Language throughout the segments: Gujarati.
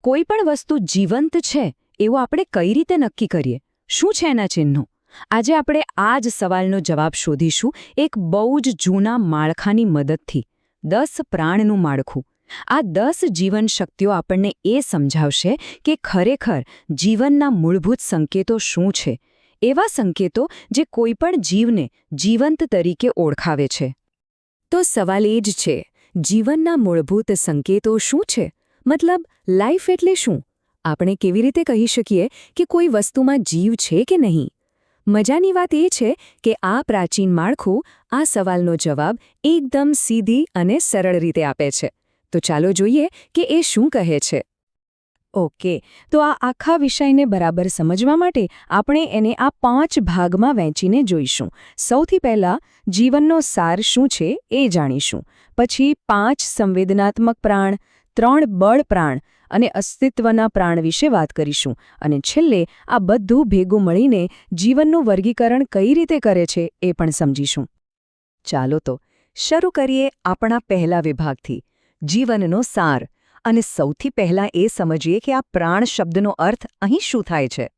કોઈ પણ વસ્તુ જીવંત છે, એવું આપણે કઈ રીતે નક્કી કરીએ? શું છે એના ચિહ્નો? આજે આપણે આ જ સવાલનો જવાબ શોધીશું એક બહુ જ જૂના માળખાની મદદથી, દસ પ્રાણનું માળખું. આ દસ જીવન શક્તિઓ આપણને એ સમજાવશે કે ખરેખર જીવનના મૂળભૂત સંકેતો શું છે, એવા સંકેતો જે કોઈપણ જીવને જીવંત તરીકે ઓળખાવે છે. તો સવાલ એ જ છે, જીવનના મૂળભૂત સંકેતો શું છે? મતલબ લાઈફ એટલે શું? આપણે કેવી રીતે કહી શકીએ કે કોઈ વસ્તુમાં જીવ છે કે નહીં? મજાની વાત એ છે કે આ પ્રાચીન માળખું આ સવાલનો જવાબ એકદમ સીધી અને સરળ રીતે આપે છે. તો ચાલો જોઈએ કે એ શું કહે છે. ઓકે, તો આ આખા વિષયને બરાબર સમજવા માટે આપણે એને આ પાંચ ભાગમાં વહેંચીને જોઈશું. સૌથી પહેલાં, જીવનનો સાર શું છે એ જાણીશું. પછી પાંચ સંવેદનાત્મક પ્રાણ ત્રણ બળ પ્રાણ અને અસ્તિત્વના પ્રાણ વિશે વાત કરીશું. અને છેલ્લે આ બધું ભેગું મળીને જીવનનું વર્ગીકરણ કઈ રીતે કરે છે એ પણ સમજીશું. ચાલો તો શરૂ કરીએ આપણા પહેલા વિભાગથી. જીવનનો સાર. અને સૌથી પહેલાં એ સમજીએ કે આ પ્રાણ શબ્દનો અર્થ અહીં શું થાય છે.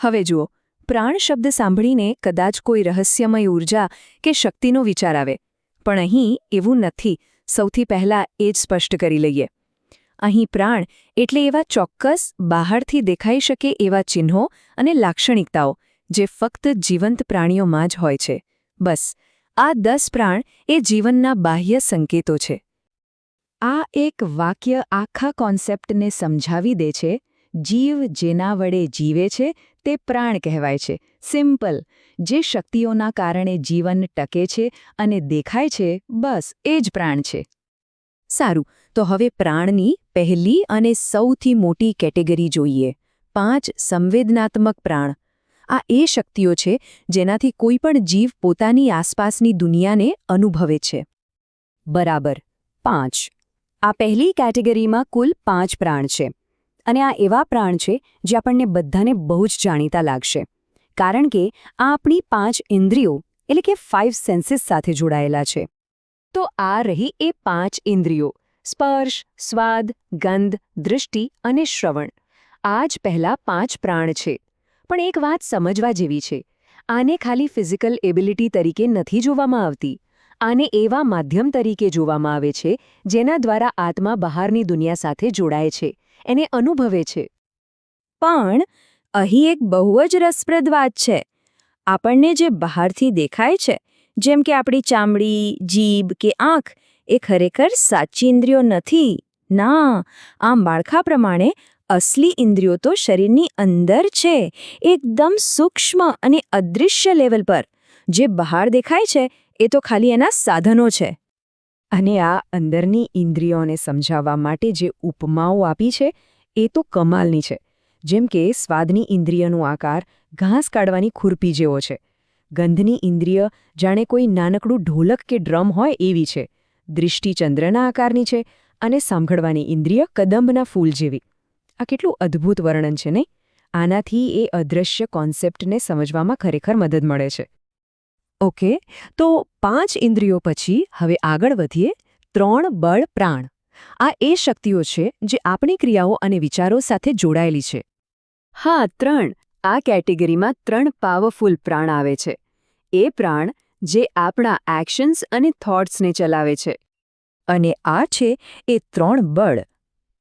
હવે જુઓ. પ્રાણ શબ્દ સાંભળીને કદાચ કોઈ રહસ્યમય ઊર્જા કે શક્તિનો વિચાર આવે. પણ અહીં એવું નથી. સૌથી પહેલાં એ જ સ્પષ્ટ કરી લઈએ. અહીં પ્રાણ એટલે એવા ચોક્કસ, બહારથી દેખાઈ શકે એવા ચિહ્નો અને લાક્ષણિકતાઓ જે ફક્ત જીવંત પ્રાણીઓમાં જ હોય છે. બસ, આ દસ પ્રાણ એ જીવનના બાહ્ય સંકેતો છે. આ એક વાક્ય આખા કોન્સેપ્ટને સમજાવી દે છે. જીવ જેના વડે જીવે છે તે પ્રાણ કહેવાય છે, સિમ્પલ. જે શક્તિઓના કારણે જીવન ટકે છે અને દેખાય છે, બસ, એ જ પ્રાણ છે. સારું, તો હવે પ્રાણની પહેલી અને સૌથી મોટી કેટેગરી જોઈએ. પાંચ સંવેદનાત્મક પ્રાણ. આ એ શક્તિઓ છે, જેનાથી કોઈપણ જીવ પોતાની આસપાસની દુનિયાને અનુભવે છે. બરાબર. પાંચ. આ પહેલી કેટેગરીમાં કુલ પાંચ પ્રાણ છે. અને આ એવા પ્રાણ છે જે આપણને બધાને બહુ જ જાણીતા લાગશે. કારણ કે આ આપણી પાંચ ઇન્દ્રિયો, એટલે કે ફાઇવ સેન્સીસ સાથે જોડાયેલા છે. તો આ રહી એ પાંચ ઇન્દ્રિયો, સ્પર્શ, સ્વાદ, ગંધ, દૃષ્ટિ અને શ્રવણ. આ જ પહેલા પાંચ પ્રાણ છે. પણ એક વાત સમજવા જેવી છે. આને ખાલી ફિઝિકલ એબિલિટી તરીકે નથી જોવામાં આવતી. આને એવા માધ્યમ તરીકે જોવામાં આવે છે, જેના દ્વારા આત્મા બહારની દુનિયા સાથે જોડાય છે. એને અનુભવે છે. પણ અહીં એક બહુ જ રસપ્રદ વાત છે. આપણને જે બહારથી દેખાય છે, જેમ કે આપણી ચામડી, જીભ કે આંખ, એ ખરેખર સાચી ઇન્દ્રિયો નથી. ના, આમ માળખા પ્રમાણે અસલી ઇન્દ્રિયો તો શરીરની અંદર છે, એકદમ સૂક્ષ્મ અને અદૃશ્ય લેવલ પર. જે બહાર દેખાય છે, એ તો ખાલી એના સાધનો છે. અને આ અંદરની ઇન્દ્રિયોને સમજાવવા માટે જે ઉપમાઓ આપી છે, એ તો કમાલની છે. જેમ કે સ્વાદની ઇન્દ્રિયનો આકાર ઘાસ કાઢવાની ખુરપી જેવો છે. ગંધની ઇન્દ્રિય જાણે કોઈ નાનકડું ઢોલક કે ડ્રમ હોય એવી છે. દૃષ્ટિ ચંદ્રના આકારની છે અને સાંભળવાની ઇન્દ્રિય કદંબના ફૂલ જેવી. આ કેટલું અદ્ભુત વર્ણન છે નહીં? આનાથી એ અદૃશ્ય કોન્સેપ્ટને સમજવામાં ખરેખર મદદ મળે છે. ઓકે, તો પાંચ ઇન્દ્રિયો પછી હવે આગળ વધીએ. ત્રણ બળ પ્રાણ. આ એ શક્તિઓ છે જે આપણી ક્રિયાઓ અને વિચારો સાથે જોડાયેલી છે. હા, ત્રણ. આ કેટેગરીમાં ત્રણ પાવરફુલ પ્રાણ આવે છે. એ પ્રાણ જે આપણા એક્શન્સ અને થોટ્સને ચલાવે છે. અને આ છે એ ત્રણ બળ.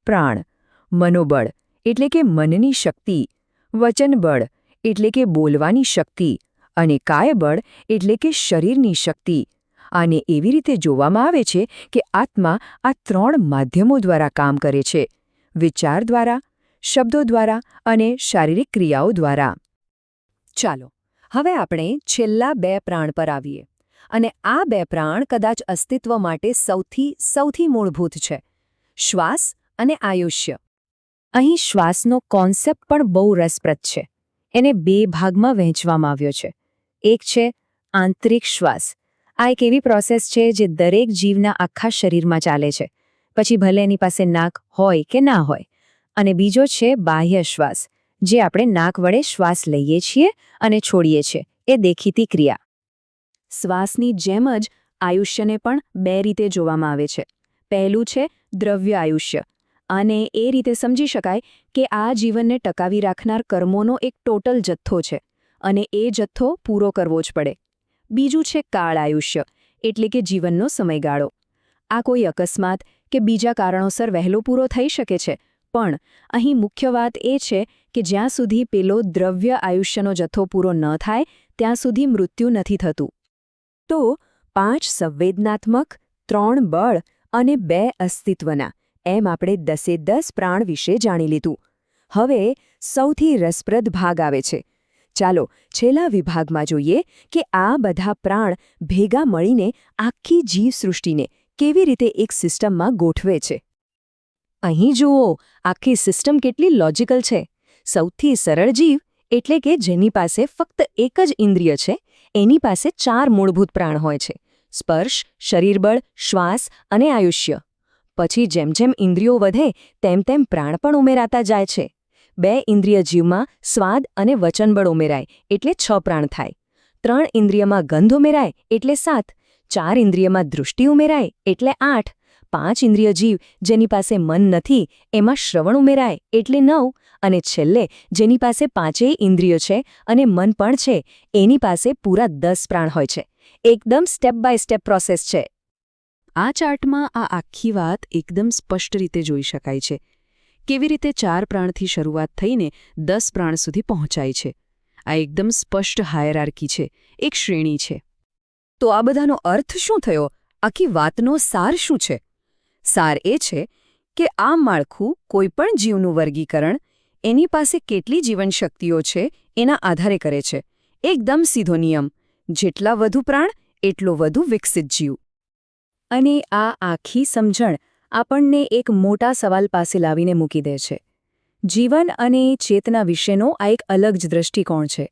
પ્રાણ. મનોબળ, એટલે કે મનની શક્તિ. વચનબળ, એટલે કે બોલવાની શક્તિ. અને કાયબળ એટલે કે શરીરની શક્તિ. આને એવી રીતે જોવામાં આવે છે કે આત્મા આ ત્રણ માધ્યમો દ્વારા કામ કરે છે. વિચાર દ્વારા, શબ્દો દ્વારા અને શારીરિક ક્રિયાઓ દ્વારા. ચાલો, હવે આપણે છેલ્લા બે પ્રાણ પર આવીએ. અને આ બે પ્રાણ કદાચ અસ્તિત્વ માટે સૌથી સૌથી મૂળભૂત છે. શ્વાસ અને આયુષ્ય. અહીં શ્વાસનો કોન્સેપ્ટ પણ બહુ રસપ્રદ છે. એને બે ભાગમાં વહેંચવામાં આવ્યો છે. એક છે આંતરિક શ્વાસ. આ એક એવી પ્રોસેસ છે જે દરેક જીવના આખા શરીરમાં ચાલે છે. પછી ભલે એની પાસે નાક હોય કે ના હોય. અને બીજો છે બાહ્ય શ્વાસ, જે આપણે નાક વડે શ્વાસ લઈએ છીએ અને છોડીએ છીએ. એ દેખીતી ક્રિયા. શ્વાસની જેમ જ આયુષ્યને પણ બે રીતે જોવામાં આવે છે. પહેલું છે દ્રવ્ય આયુષ્ય. અને એ રીતે સમજી શકાય કે આ જીવનને ટકાવી રાખનાર કર્મોનો એક ટોટલ જથ્થો છે. અને એ જથ્થો પૂરો કરવો જ પડે. બીજું છે કાળ આયુષ્ય, એટલે કે જીવનનો સમયગાળો. આ કોઈ અકસ્માત કે બીજા કારણોસર વહેલો પૂરો થઈ શકે છે, પણ અહીં મુખ્ય વાત એ છે કે જ્યાં સુધી પેલો દ્રવ્ય આયુષ્યનો જથ્થો પૂરો ન થાય, ત્યાં સુધી મૃત્યુ નથી થતું. તો પાંચ સંવેદનાત્મક, ત્રણ બળ અને બે અસ્તિત્વના, એમ આપણે દસે દસ પ્રાણ વિશે જાણી લીધું. હવે સૌથી રસપ્રદ ભાગ આવે છે. ચાલો છેલ્લા વિભાગમાં જોઈએ કે આ બધા પ્રાણ ભેગા મળીને આખી જીવસૃષ્ટિને કેવી રીતે એક સિસ્ટમમાં ગોઠવે છે. અહીં જુઓ, આખી સિસ્ટમ કેટલી લોજિકલ છે. સૌથી સરળ જીવ એટલે કે જેની પાસે ફક્ત એક જ ઇન્દ્રિય છે, એની પાસે ચાર મૂળભૂત પ્રાણ હોય છે, સ્પર્શ, શરીરબળ, શ્વાસ અને આયુષ્ય. પછી જેમ જેમ ઇન્દ્રિયો વધે, તેમ તેમ પ્રાણ પણ ઉમેરાતા જાય છે. બે ઇન્દ્રિય જીવમાં સ્વાદ અને વચનબળ ઉમેરાય એટલે છ પ્રાણ થાય. ત્રણ ઇન્દ્રિયમાં ગંધ ઉમેરાય એટલે સાત. ચાર ઇન્દ્રિયમાં દૃષ્ટિ ઉમેરાય એટલે આઠ. પાંચ ઇન્દ્રિય જીવ જેની પાસે મન નથી, એમાં શ્રવણ ઉમેરાય એટલે નવ. અને છેલ્લે, જેની પાસે પાંચેય ઇન્દ્રિયો છે અને મન પણ છે, એની પાસે પૂરા દસ પ્રાણ હોય છે. એકદમ સ્ટેપ બાય સ્ટેપ પ્રોસેસ છે. આ ચાર્ટમાં આ આખી વાત એકદમ સ્પષ્ટ રીતે જોઈ શકાય છે. કેવી રીતે ચાર પ્રાણથી શરૂઆત થઈને દસ પ્રાણ સુધી પહોંચાય છે? આ એકદમ સ્પષ્ટ હાયરાર્કી છે. એક શ્રેણી છે. તો આ બધાનો અર્થ શું થયો? આખી વાતનો સાર શું છે? સાર એ છે કે આ માળખું કોઈપણ જીવનું વર્ગીકરણ, એની પાસે કેટલી જીવનશક્તિઓ છે, એના આધારે કરે છે. એકદમ સીધો નિયમ. જેટલા વધુ પ્રાણ, એટલો વધુ વિકસિત જીવ. અને આ આખી સમજણ આપણને એક મોટા સવાલ પાસે લાવીને મૂકી દે છે. જીવન અને ચેતના વિશેનો આ એક અલગ જ દૃષ્ટિકોણ છે,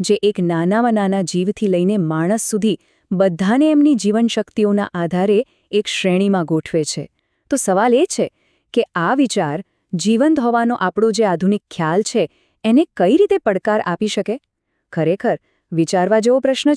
જે એક નાનામાં નાના જીવથી લઈને માણસ સુધી બધાને એમની જીવનશક્તિઓના આધારે એક શ્રેણીમાં ગોઠવે છે. તો સવાલ એ છે કે આ વિચાર જીવંત હોવાનો આપણો જે આધુનિક ખ્યાલ છે, એને કઈ રીતે પડકાર આપી શકે? ખરેખર, વિચારવા જેવો પ્રશ્ન